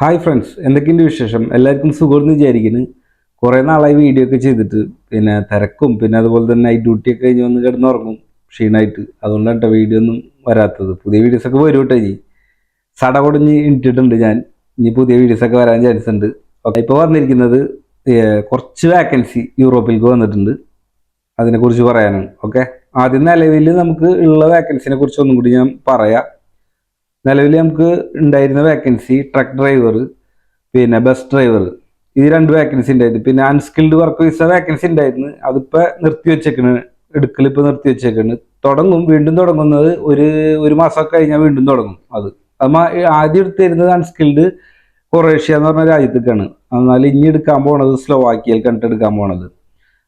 Hi friends എന്തൊക്കെയുണ്ട് വിശേഷം? എല്ലാവർക്കും സുഖമെന്ന് വിചാരിക്കുന്നു. കുറേ നാളായി വീഡിയോ ഒക്കെ ചെയ്തിട്ട് പിന്നെ തിരക്കും പിന്നെ അതുപോലെ തന്നെ നൈറ്റ് ഡ്യൂട്ടി ഒക്കെ കഴിഞ്ഞ് വന്ന് കിടന്നുറങ്ങും ക്ഷീണമായിട്ട് അതുകൊണ്ടാണ് കേട്ടോ വീഡിയോ ഒന്നും വരാത്തത്. പുതിയ വീഡിയോസൊക്കെ വരും കേട്ടോ ഇനി. സട കൊടുഞ്ഞ് ഇട്ടിട്ടുണ്ട് ഞാൻ. ഇനി പുതിയ വീഡിയോസൊക്കെ വരാൻ ചാൻസ് ഉണ്ട്. ഓക്കെ ഇപ്പോൾ വന്നിരിക്കുന്നത് കുറച്ച് വാക്കൻസി യൂറോപ്പിലേക്ക് വന്നിട്ടുണ്ട്. അതിനെക്കുറിച്ച് പറയാനാണ് ഓക്കെ ആദ്യം നിലവിൽ നമുക്ക് ഉള്ള വാക്കൻസിനെ കുറിച്ച് ഒന്നും കൂടി ഞാൻ പറയാം. നിലവിൽ നമുക്ക് ഉണ്ടായിരുന്ന വേക്കൻസി ട്രക്ക് ഡ്രൈവർ പിന്നെ ബസ് ഡ്രൈവർ ഇത് രണ്ട് വേക്കൻസി ഉണ്ടായിരുന്നു. പിന്നെ അൺസ്കിൽഡ് വർക്ക് വിസ വേക്കൻസി ഉണ്ടായിരുന്നു. അതിപ്പോൾ നിർത്തി വെച്ചേക്കണ്. എടുക്കൽ ഇപ്പോൾ നിർത്തി വെച്ചേക്കണ്. തുടങ്ങും. വീണ്ടും തുടങ്ങുന്നത് ഒരു ഒരു മാസമൊക്കെ കഴിഞ്ഞാൽ വീണ്ടും തുടങ്ങും അത്. അത് ആദ്യം എടുത്തിരുന്നത് അൺസ്കിൽഡ് കൊറേഷ്യ എന്ന് പറഞ്ഞ രാജ്യത്തേക്കാണ്. എന്നാൽ ഇനി എടുക്കാൻ പോണത് സ്ലോവാക്കിയൽ കണ്ടിട്ട് എടുക്കാൻ പോണത്.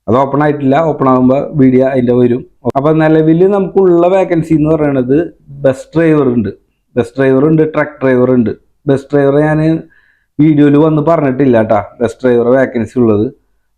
അത് ഓപ്പൺ ആയിട്ടില്ല. ഓപ്പൺ ആകുമ്പോൾ വീഡിയോ അതിന്റെ വരും. അപ്പം നിലവിൽ നമുക്കുള്ള വേക്കൻസി എന്ന് പറയുന്നത് ബസ് ഡ്രൈവർ ഉണ്ട്. ബസ് ഡ്രൈവർ ഉണ്ട് ട്രക്ക് ഡ്രൈവർ ഉണ്ട്. ബസ് ഡ്രൈവർ ഞാൻ വീഡിയോയിൽ വന്ന് പറഞ്ഞിട്ടില്ല കേട്ടാ ബസ് ഡ്രൈവർ വേക്കൻസി ഉള്ളത്.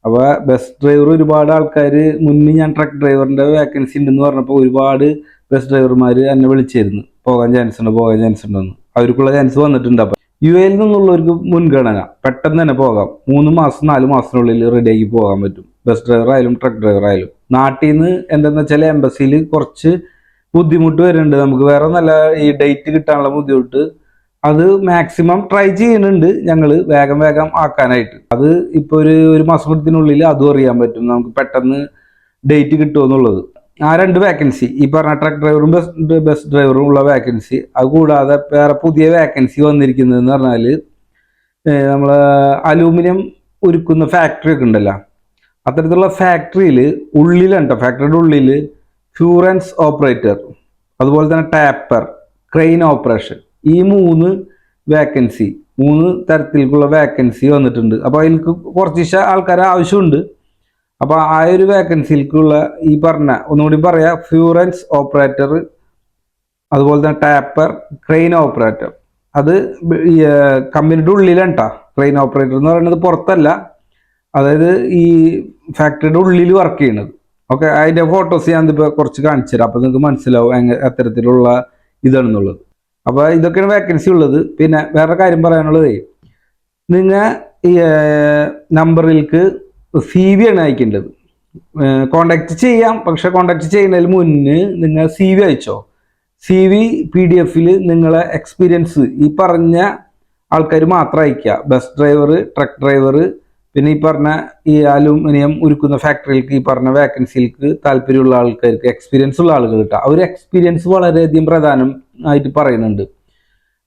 അപ്പോൾ ബസ് ഡ്രൈവർ ഒരുപാട് ആൾക്കാർ മുന്നേ ഞാൻ ട്രക്ക് ഡ്രൈവറിന്റെ വേക്കൻസി ഉണ്ടെന്ന് പറഞ്ഞപ്പോൾ ഒരുപാട് ബസ് ഡ്രൈവർമാർ എന്നെ വിളിച്ചിരുന്നു. പോകാൻ ചാൻസ് ഉണ്ട്? പോകാൻ ചാൻസ് ഉണ്ടെന്ന് അവർക്കുള്ള ചാൻസ് വന്നിട്ടുണ്ട് അപ്പം. യു എയിൽ നിന്നുള്ളവർക്ക് മുൻഗണന. പെട്ടെന്ന് തന്നെ പോകാം. മൂന്ന് മാസം നാല് മാസത്തിനുള്ളിൽ റെഡിയാക്കി പോകാൻ പറ്റും. ബസ് ഡ്രൈവർ ആയാലും ട്രക്ക് ഡ്രൈവർ ആയാലും. നാട്ടിൽ നിന്ന് എന്താണെന്ന് വെച്ചാൽ എംബസിയിൽ കുറച്ച് ബുദ്ധിമുട്ട് വരുന്നുണ്ട്. നമുക്ക് വേറെ നല്ല ഈ ഡേറ്റ് കിട്ടാനുള്ള ബുദ്ധിമുട്ട്. അത് മാക്സിമം ട്രൈ ചെയ്യുന്നുണ്ട് ഞങ്ങൾ വേഗം വേഗം ആക്കാനായിട്ട്. അത് ഇപ്പോൾ ഒരു ഒരു മാസത്തിനുള്ളിൽ അതും അറിയാൻ പറ്റും. നമുക്ക് പെട്ടെന്ന് ഡേറ്റ് കിട്ടുമെന്നുള്ളത് ആ രണ്ട് വേക്കൻസി ഈ പറഞ്ഞ ട്രക്ക് ഡ്രൈവറും ബസ് ബസ് ഡ്രൈവറും ഉള്ള വേക്കൻസി അത് കൂടാതെ വേറെ പുതിയ വേക്കൻസി വന്നിരിക്കുന്നതെന്ന് പറഞ്ഞാൽ നമ്മൾ അലൂമിനിയം ഉരുക്കുന്ന ഫാക്ടറി ഒക്കെ ഉണ്ടല്ലോ. അത്തരത്തിലുള്ള ഫാക്ടറിയിൽ ഉള്ളിലാണ് കേട്ടോ ഫാക്ടറിയുടെ ഉള്ളിൽ ഫ്യൂറൻസ് ഓപ്പറേറ്റർ അതുപോലെ തന്നെ ടാപ്പർ ക്രെയിൻ ഓപ്പറേഷൻ ഈ മൂന്ന് വേക്കൻസി മൂന്ന് തരത്തിലേക്കുള്ള വേക്കൻസി വന്നിട്ടുണ്ട്. അപ്പോൾ അതിലേക്ക് കുറച്ച് ആൾക്കാരെ ആവശ്യമുണ്ട്. അപ്പോൾ ആ ഒരു വേക്കൻസിയിലേക്കുള്ള ഈ പറഞ്ഞ ഒന്നുകൂടി പറയാം ഫ്യൂറൻസ് ഓപ്പറേറ്റർ അതുപോലെ തന്നെ ടാപ്പർ ക്രെയിൻ ഓപ്പറേറ്റർ. അത് കമ്പനിയുടെ ഉള്ളിലാണ് കേട്ടോ ക്രെയിൻ ഓപ്പറേറ്റർ എന്ന് പറയുന്നത് പുറത്തല്ല. അതായത് ഈ ഫാക്ടറിയുടെ ഉള്ളിൽ വർക്ക് ചെയ്യണത്. ഓക്കെ അതിന്റെ ഫോട്ടോസ് ഞാൻ ഇപ്പോൾ കുറച്ച് കാണിച്ചു തരാം. അപ്പോൾ നിങ്ങൾക്ക് മനസ്സിലാവും എങ്ങനെ എത്തരത്തിലുള്ള ഇതാണെന്നുള്ളത്. അപ്പോൾ ഇതൊക്കെയാണ് വേക്കൻസി ഉള്ളത്. പിന്നെ വേറെ കാര്യം പറയാനുള്ളത് നിങ്ങൾ ഈ നമ്പറിലേക്ക് സി വി ആണ് അയക്കേണ്ടത്. കോണ്ടാക്ട് ചെയ്യാം. പക്ഷെ കോണ്ടാക്ട് ചെയ്യുന്നതിന് മുന്നേ നിങ്ങൾ സി വി അയച്ചോ? സി വി പി ഡി എഫിൽ നിങ്ങളെ എക്സ്പീരിയൻസ് ഈ പറഞ്ഞ ആൾക്കാർ മാത്രം അയക്കുക ബസ് ഡ്രൈവർ ട്രക്ക് ഡ്രൈവർ പിന്നെ ഈ പറഞ്ഞ ഈ അലൂമിനിയം ഉരുക്കുന്ന ഫാക്ടറിയിലേക്ക് ഈ പറഞ്ഞ വാക്കൻസിയിലേക്ക് താല്പര്യമുള്ള ആൾക്കാർക്ക് എക്സ്പീരിയൻസ് ഉള്ള ആളുകൾ കിട്ടുക. അവർ എക്സ്പീരിയൻസ് വളരെയധികം പ്രധാനം ആയിട്ട് പറയുന്നുണ്ട്.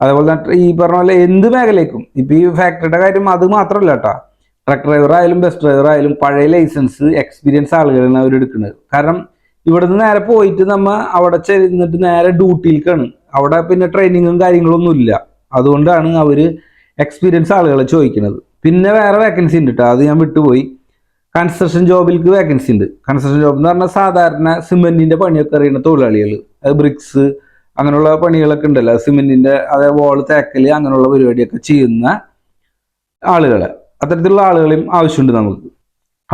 അതേപോലെ തന്നെ ഈ പറഞ്ഞ പോലെ എന്ത് മേഖലയ്ക്കും ഇപ്പൊ ഈ ഫാക്ടറിയുടെ കാര്യം അത് മാത്രമല്ല കേട്ടോ. ട്രക്ക് ഡ്രൈവർ ആയാലും ബസ് ഡ്രൈവർ ആയാലും പഴയ ലൈസൻസ് എക്സ്പീരിയൻസ് ആളുകളാണ് അവർ എടുക്കുന്നത്. കാരണം ഇവിടെ നിന്ന് നേരെ പോയിട്ട് നമ്മൾ അവിടെ ചെന്നിട്ട് നേരെ ഡ്യൂട്ടിയിലേക്കാണ് അവിടെ പിന്നെ ട്രെയിനിങ്ങും കാര്യങ്ങളൊന്നും ഇല്ല അതുകൊണ്ടാണ് അവർ എക്സ്പീരിയൻസ് ആളുകളെ ചോദിക്കുന്നത്. പിന്നെ വേറെ വേക്കൻസി ഉണ്ട് കേട്ടോ അത് ഞാൻ വിട്ടുപോയി. കൺസ്ട്രക്ഷൻ ജോബിലേക്ക് വേക്കൻസി ഉണ്ട്. കൺസ്ട്രക്ഷൻ ജോബ് എന്ന് പറഞ്ഞാൽ സാധാരണ സിമെന്റിന്റെ പണിയൊക്കെ അറിയുന്ന തൊഴിലാളികൾ അത് ബ്രിക്സ് അങ്ങനെയുള്ള പണികളൊക്കെ ഉണ്ടല്ലോ. സിമെന്റിന്റെ അതായത് വോൾ തേക്കൽ അങ്ങനെയുള്ള പരിപാടിയൊക്കെ ചെയ്യുന്ന ആളുകളെ. അത്തരത്തിലുള്ള ആളുകളെയും ആവശ്യമുണ്ട് നമുക്ക്.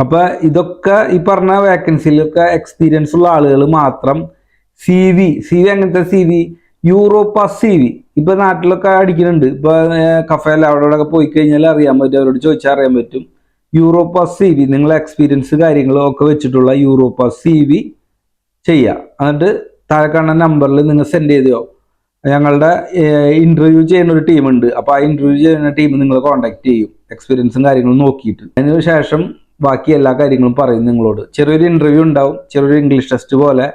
അപ്പൊ ഇതൊക്കെ ഈ പറഞ്ഞ വേക്കൻസിയിലൊക്കെ എക്സ്പീരിയൻസ് ഉള്ള ആളുകൾ മാത്രം സി വി സി വി അങ്ങനത്തെ സി വി യൂറോപ്പ സി വി ഇപ്പൊ നാട്ടിലൊക്കെ അടിക്കുന്നുണ്ട് ഇപ്പൊ കഫേല അവിടെ പോയി കഴിഞ്ഞാൽ അറിയാൻ പറ്റും അവരോട് ചോദിച്ചാൽ അറിയാൻ പറ്റും. യൂറോപ്പ സി വി എക്സ്പീരിയൻസ് കാര്യങ്ങളും ഒക്കെ വെച്ചിട്ടുള്ള യൂറോപ്പ സി വി ചെയ്യുക എന്നിട്ട് താഴെ കാണുന്ന നമ്പറിൽ നിങ്ങൾ സെൻഡ് ചെയ്തോ. ഞങ്ങളുടെ ഇന്റർവ്യൂ ചെയ്യുന്ന ഒരു ടീം ഉണ്ട്. അപ്പോൾ ആ ഇന്റർവ്യൂ ചെയ്യുന്ന ടീം നിങ്ങൾ കോൺടാക്ട് ചെയ്യും എക്സ്പീരിയൻസും കാര്യങ്ങളും നോക്കിയിട്ട്. അതിന് ശേഷം ബാക്കി എല്ലാ കാര്യങ്ങളും പറയും നിങ്ങളോട്. ചെറിയൊരു ഇന്റർവ്യൂ ഉണ്ടാവും ചെറിയൊരു ഇംഗ്ലീഷ് ടെസ്റ്റ് പോലെ.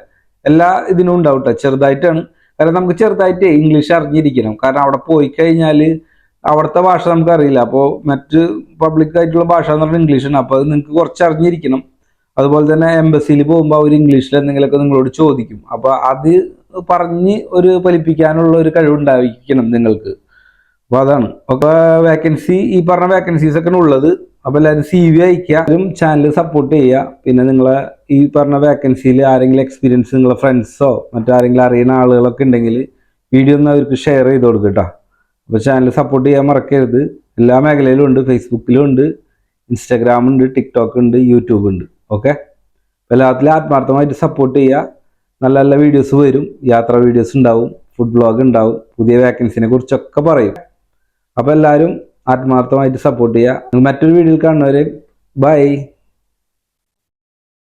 എല്ലാ ഇതിനും ഉണ്ടാവും ട്ടോ. ചെറുതായിട്ടാണ് കാരണം നമുക്ക് ചെറുതായിട്ട് ഇംഗ്ലീഷ് അറിഞ്ഞിരിക്കണം. കാരണം അവിടെ പോയി കഴിഞ്ഞാൽ അവിടുത്തെ ഭാഷ നമുക്ക് അറിയില്ല അപ്പോൾ മറ്റ് പബ്ലിക് ആയിട്ടുള്ള ഭാഷ എന്ന് പറഞ്ഞാൽ ഇംഗ്ലീഷാണ് അപ്പോൾ അത് നിങ്ങൾക്ക് കുറച്ച് അറിഞ്ഞിരിക്കണം. അതുപോലെ തന്നെ എംബസിയിൽ പോകുമ്പോൾ അവർ ഇംഗ്ലീഷിൽ എന്തെങ്കിലുമൊക്കെ നിങ്ങളോട് ചോദിക്കും. അപ്പോൾ അത് പറഞ്ഞ് ഒരു ഫലിപ്പിക്കാനുള്ള ഒരു കഴിവുണ്ടായിരിക്കണം നിങ്ങൾക്ക്. അപ്പോൾ അതാണ്. അപ്പോൾ വേക്കൻസി ഈ പറഞ്ഞ വേക്കൻസീസ് ഒക്കെ ഉള്ളത്. അപ്പോൾ എല്ലാവരും സി വി അയക്കുക ചാനൽ സപ്പോർട്ട് ചെയ്യുക. പിന്നെ നിങ്ങളെ ഈ പറഞ്ഞ വേക്കൻസിയിൽ ആരെങ്കിലും എക്സ്പീരിയൻസ് നിങ്ങളെ ഫ്രണ്ട്സോ മറ്റാരെങ്കിലും അറിയുന്ന ആളുകളൊക്കെ ഉണ്ടെങ്കിൽ വീഡിയോ ഒന്ന് അവർക്ക് ഷെയർ ചെയ്ത് കൊടുക്കുക കേട്ടോ അപ്പോൾ ചാനൽ സപ്പോർട്ട് ചെയ്യാൻ മറക്കരുത്. എല്ലാ മേഖലയിലും ഉണ്ട്. ഫേസ്ബുക്കിലും ഉണ്ട്. ഇൻസ്റ്റാഗ്രാം ഉണ്ട്. ടിക്ടോക്ക് ഉണ്ട്. യൂട്യൂബ് ഉണ്ട്. ഓക്കെ എല്ലാത്തിലും ആത്മാർത്ഥമായിട്ട് സപ്പോർട്ട് ചെയ്യുക നല്ല നല്ല വീഡിയോസ് വരും. യാത്രാ വീഡിയോസ് ഉണ്ടാവും. ഫുഡ് ബ്ലോഗ് ഉണ്ടാവും. പുതിയ വേക്കൻസിനെ കുറിച്ചൊക്കെ പറയും. അപ്പോൾ എല്ലാവരും ആത്മാർത്ഥമായിട്ട് സപ്പോർട്ട് ചെയ്യുക മറ്റൊരു വീഡിയോയിൽ കാണുന്നവരെ ബൈ